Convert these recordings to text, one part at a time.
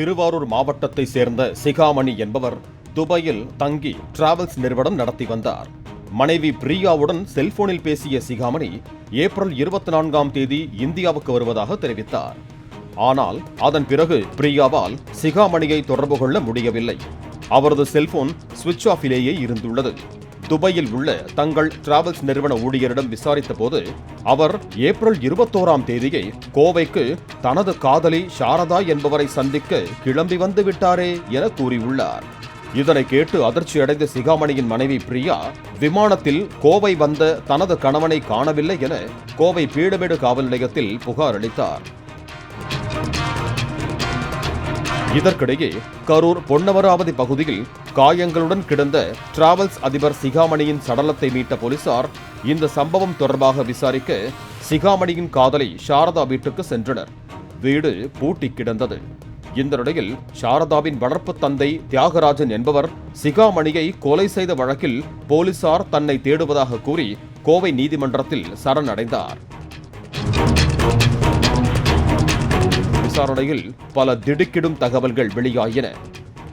திருவாரூர் மாவட்டத்தை சேர்ந்த சிகாமணி என்பவர் துபாயில் தங்கி டிராவல்ஸ் நிறுவனம் நடத்தி வந்தார். மனைவி பிரியாவுடன் செல்போனில் பேசிய சிகாமணி ஏப்ரல் இருபத்தி நான்காம் தேதி இந்தியாவுக்கு வருவதாக தெரிவித்தார். ஆனால் அதன் பிறகு பிரியாவால் சிகாமணியை தொடர்பு கொள்ள முடியவில்லை. அவரது செல்போன் சுவிட்ச் ஆஃபிலேயே இருந்துள்ளது. துபாயில் உள்ள தங்கள் டிராவல்ஸ் நிறுவன ஊழியரிடம் விசாரித்த போது அவர் ஏப்ரல் இருபத்தோராம் தேதியை கோவைக்கு தனது காதலி சாரதா என்பவரை சந்திக்க கிளம்பி வந்து விட்டாரே என கூறியுள்ளார். இதனை கேட்டு அதிர்ச்சியடைந்த சிகாமணியின் மனைவி பிரியா விமானத்தில் கோவை வந்த தனது கணவனை காணவில்லை என கோவை பீடமேடு காவல் நிலையத்தில் புகார் அளித்தார். இதற்கிடையே கரூர் பொன்னமராவதி பகுதியில் காயங்களுடன் கிடந்த டிராவல்ஸ் அதிபர் சிகாமணியின் சடலத்தை மீட்ட போலீசார் இந்த சம்பவம் தொடர்பாக விசாரிக்க சிகாமணியின் காதலை சாரதா வீட்டுக்கு சென்றனர். வீடு பூட்டி கிடந்தது. இந்த நிலையில் சாரதாவின் வளர்ப்பு தந்தை தியாகராஜன் என்பவர் சிகாமணியை கொலை செய்த வழக்கில் போலீசார் தன்னை தேடுவதாக கூறி கோவை நீதிமன்றத்தில் சரணடைந்தார். விசாரணையில் பல திடுக்கிடும் தகவல்கள் வெளியாயின.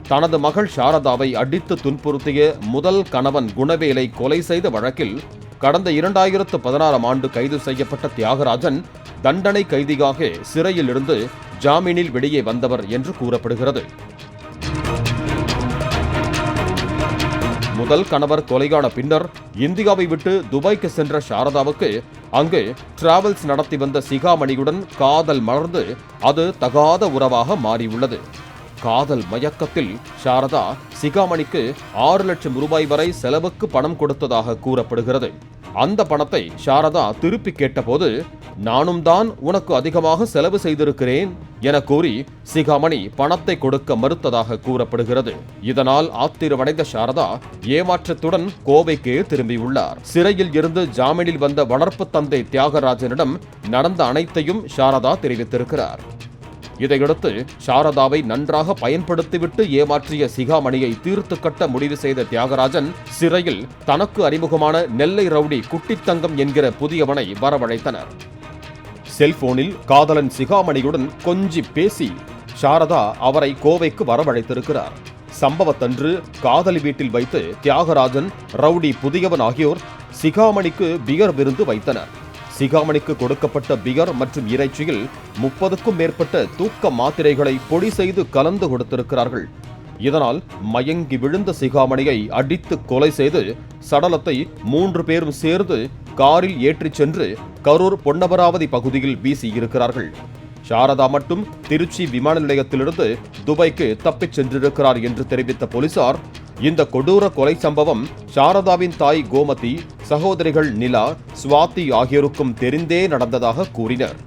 தனது மகள் சாரதாவை அடித்து துன்புறுத்திய முதல் கணவன் குணவேலை கொலை செய்த வழக்கில் கடந்த இரண்டாயிரத்து பதினாறாம் ஆண்டு கைது செய்யப்பட்ட தியாகராஜன் தண்டனை கைதியாக சிறையில் இருந்து ஜாமீனில் வெளியே வந்தவர் என்று கூறப்படுகிறது. முதல் கணவர் கொலையான பின்னர் இந்தியாவை விட்டு துபாய்க்கு சென்ற சாரதாவுக்கு அங்கு டிராவல்ஸ் நடத்தி வந்த சிகாமணியுடன் காதல் மலர்ந்து அது தகாத உறவாக மாறியுள்ளது. காதல் மயக்கத்தில் சாரதா சிகாமணிக்கு ஆறு லட்சம் ரூபாய் வரை செலவுக்கு பணம் கொடுத்ததாக கூறப்படுகிறது. அந்த பணத்தை சாரதா திருப்பி கேட்டபோது நானும் தான் உனக்கு அதிகமாக செலவு செய்திருக்கிறேன் என கூறி சிகாமணி பணத்தை கொடுக்க மறுத்ததாக கூறப்படுகிறது. இதனால் ஆத்திரமடைந்த சாரதா ஏமாற்றத்துடன் கோவைக்கு திரும்பியுள்ளார். சிறையில் இருந்து ஜாமீனில் வந்த வளர்ப்பு தந்தை தியாகராஜனிடம் நடந்த அனைத்தையும் சாரதா தெரிவித்திருக்கிறார். இதையடுத்து சாரதாவை நன்றாக பயன்படுத்திவிட்டு ஏமாற்றிய சிகாமணியை தீர்த்து கட்ட முடிவு செய்த தியாகராஜன் சிறையில் தனக்கு அறிமுகமான நெல்லை ரவுடி குட்டித்தங்கம் என்கிற புதியவனை வரவழைத்தனர். செல்போனில் காதலன் சிகாமணியுடன் கொஞ்சி பேசி சாரதா அவரை கோவைக்கு வரவழைத்திருக்கிறார். சம்பவத்தன்று காதலி வீட்டில் வைத்து தியாகராஜன் ரவுடி புதியவன் ஆகியோர் சிகாமணிக்கு பியர் விருந்து வைத்தனர். சிகாமணிக்கு கொடுக்கப்பட்ட பியர் மற்றும் இறைச்சியில் முப்பதுக்கும் மேற்பட்ட தூக்க மாத்திரைகளை பொடி செய்து கலந்து கொடுத்திருக்கிறார்கள். இதனால் மயங்கி விழுந்த சிகாமணியை அடித்து கொலை செய்து சடலத்தை மூன்று பேரும் சேர்ந்து காரில் ஏற்றிச் சென்று கரூர் பொன்னமராவதி பகுதியில் வீசியிருக்கிறார்கள் சாரதா மட்டும் திருச்சி விமான நிலையத்திலிருந்து துபாய்க்கு தப்பிச் சென்றிருக்கிறார் என்று தெரிவித்த போலீசார் இந்த கொடூர கொலை சம்பவம் சாரதாவின் தாய் கோமதி சகோதரிகள் நிலா சுவாதி ஆகியோருக்கும் தெரிந்தே நடந்ததாக கூறினர்.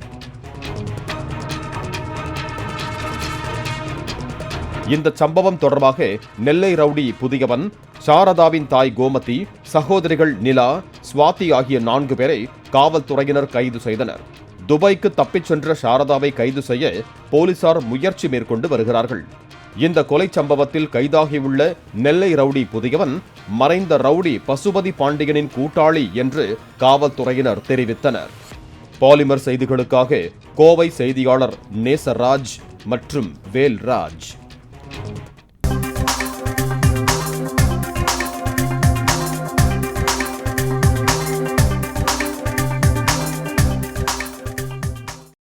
இந்த சம்பவம் தொடர்பாக நெல்லை ரவுடி புதியவன் சாரதாவின் தாய் கோமதி சகோதரிகள் நிலா சுவாதி ஆகிய நான்கு பேரை காவல்துறையினர் கைது செய்தனர். துபாய்க்கு தப்பிச் சென்ற சாரதாவை கைது செய்ய போலீசார் முயற்சி மேற்கொண்டு வருகிறார்கள். இந்த கொலை சம்பவத்தில் கைதாகியுள்ள நெல்லை ரவுடி புதியவன் மறைந்த ரவுடி பசுபதி பாண்டியனின் கூட்டாளி என்று காவல்துறையினர் தெரிவித்தனர். பாலிமர் செய்திகளுக்காக கோவை செய்தியாளர் நேசராஜ் மற்றும் வேல்ராஜ்.